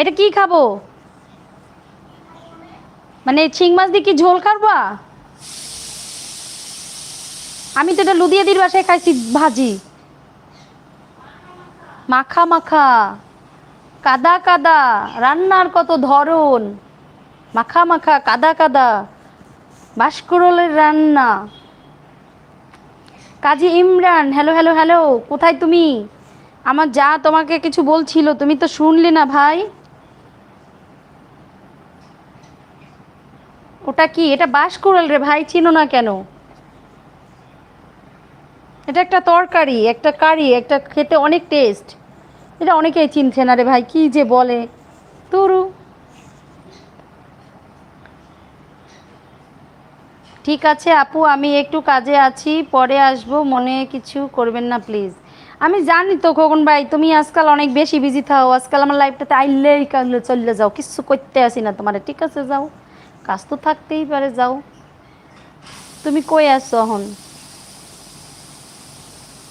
এটা কি খাব? মানে চিং মাছ দিয়ে কি ঝোল খাবা? আমি তো এটা লুদিয়াদির বাসায় খাইছি ভাজি। মাখা মাখা, কাদা কাদা, রান্নার কত ধরন। মাখা মাখা, কাদা কাদা বাসকরলের রান্না। Kazi Imran, hello hello hello, কোথায় তুমি? আমার যা তোমাকে কিছু বলছিল, তুমি তো শুনলে না ভাই। ওটা কি? এটা বাসকরল রে ভাই, চিনো না কেন? এটা একটা তরকারি, একটা কারি, একটা খেতে অনেক টেস্ট এটা অনেকেই চিনছে না রে ভাই, কি যে বলে। তুরু। ঠিক আছে আপু, আমি একটু কাজে আছি, পরে আসব, মনে কিছু করবেন না প্লিজ আমি জানি তো খোকন ভাই, তুমি আজকাল অনেক বেশি বিজি থাও, আজকাল আমার লাইফটাতে আইলেই কালে চলে যাও, কিছু করতে আসি না তোমার, ঠিক আছে যাও। কাজ তো থাকতেই পারে, যাও। তুমি কই আসছো এখন?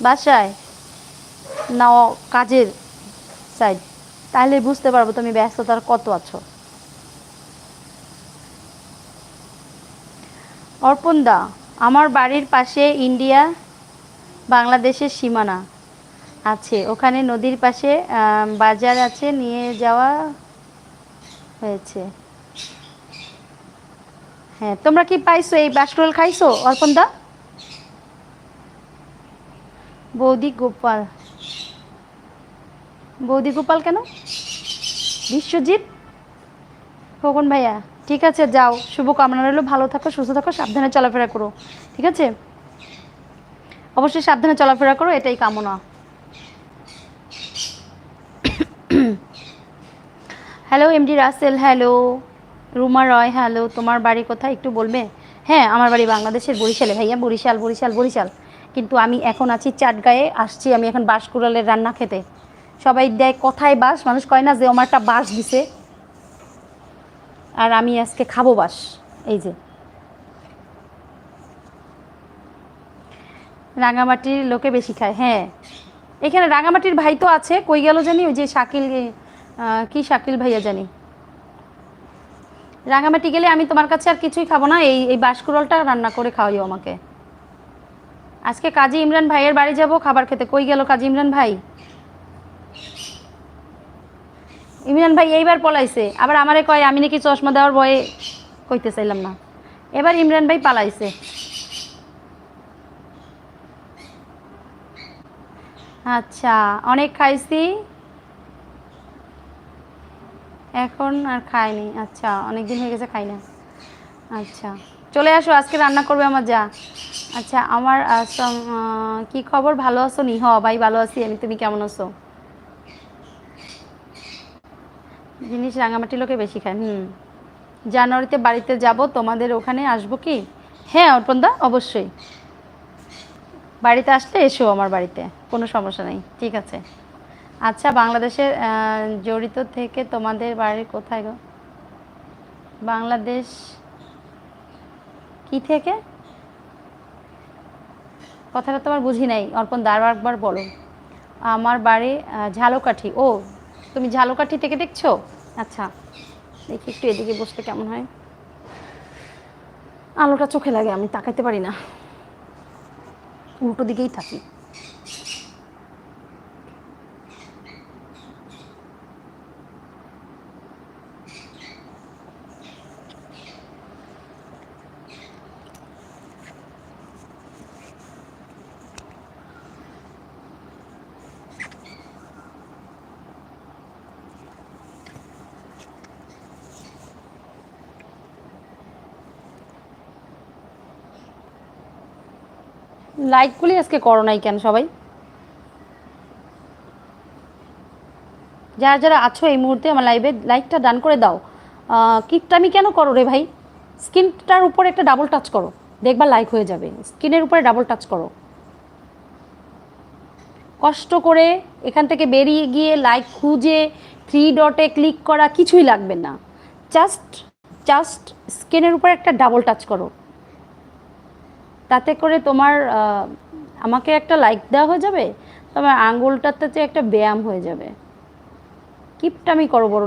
বাসায়? না কাজের সাইড তাহলে বুঝতে পারব তুমি ব্যস্ততার কত আছো। অর্পণ দা আমার বাড়ির পাশে ইন্ডিয়া, বাংলাদেশের সীমানা আছে। ওখানে নদীর পাশে বাজার আছে, নিয়ে যাওয়া হয়েছে। হ্যাঁ তোমরা কি পাইছো এই বাসকরোল খাইছো অর্পণ দা বৌদি গোপাল। বৌদি গোপাল কেন? বিশ্বজিৎ? খোকন ভাইয়া, ঠিক আছে, যাও। শুভকামনা রইল, ভালো থাকো, সুস্থ থাকো, সাবধানে চলাফেরা করো, ঠিক আছে? অবশ্যই সাবধানে চলাফেরা করো, এটাই কামনা। Hello MD Rasel hello Ruma Roy, hello, তোমার বাড়ি কোথায়? একটু বলবে? হ্যাঁ আমার বাড়ি বাংলাদেশের বরিশালে ভাইয়া, বরিশাল বরিশাল বরিশাল। কিন্তু আমি এখন আছি চাটগায়ে, আসছি আমি এখন বাঁশকুড়ালের রান্না খেতে। সবাই দেয় কথায় বাস মানুষ কয় না যে আমার একটা বাস দিছে। আর আমি আজকে খাব বাস এই যে। রাঙামাটির লোকে বেশি খায় হ্যাঁ। এখানে রাঙামাটির ভাই তো আছে, কই গেল জানি? ওই যে শাকিল কি শাকিল ভাইয়া জানি? রাঙামাটি গেলে আমি তোমার কাছে আর কিছুই খাব না। এই এই বাঁশকুড়লটা রান্না করে খাওয়াইও আমাকে। আজকে কাজী ইমরান ভাইয়ের বাড়ি যাব, খাবার খেতে। কই গেল কাজী ইমরান ভাই? ইমরান ভাই এইবার পলাইছে। আবার আমারে কয়, আমি নাকি চশমা দেওয়ার ভয়ে কইতে চাইলাম না। এবার ইমরান ভাই পালাইছে। আচ্ছা অনেক খাইছি। এখন আর খাইনি। আচ্ছা অনেক দিন হয়ে গেছে খাই না। আচ্ছা চলে আসো, আজকে রান্না করবে আমার যা। আচ্ছা আমার কি খবর? ভালো আছো? নি হ ভাই ভালো আছি। আমি, তুমি কেমন আছো? জিনিস রাঙামাটি লোকে বেশি খায়, হুম। জানুয়ারিতে বাড়িতে যাব, তোমাদের ওখানে আসব কি? হ্যাঁ অর্পণদা, অবশ্যই। বাড়িতে আসলে এসো আমার বাড়িতে, কোনো সমস্যা নেই, ঠিক আছে। আচ্ছা বাংলাদেশের জড়িত থেকে তোমাদের বাড়ি কোথায় গো? বাংলাদেশ কি থেকে? কথাটা তোমার বুঝি নাই, অর্পণ দাঁড় একবার বলো। আমার বাড়ি ঝালকাঠি। ও, তুমি ঝালকাঠি থেকে দেখছ? আচ্ছা দেখি একটু এদিকে বসলে কেমন হয়। আলোটা চোখে লাগে, আমি তাকাইতে পারি না। উল্টো দিকেই থাকি। লাইকগুলি আজকে করো নাই কেন সবাই? যারা যারা আছো এই মুহূর্তে আমার লাইভে লাইকটা ডান করে দাও। কিপটামি কেন করো রে ভাই? স্কিনটার উপরে একটা ডাবল টাচ করো। দেখবা লাইক হয়ে যাবে। স্কিনের উপরে ডাবল টাচ করো। কষ্ট করে এখান থেকে বেরিয়ে গিয়ে লাইক খুঁজে থ্রি ডটে ক্লিক করা কিছুই লাগবে না। জাস্ট জাস্ট স্কিনের উপরে একটা ডাবল টাচ করো। তাতে করে তোমার আমাকে একটা লাইক দেওয়া হয়ে যাবে, তোমার আঙ্গুলটাতে একটা ব্যায়াম হয়ে যাবে। কিপটামি করো বড়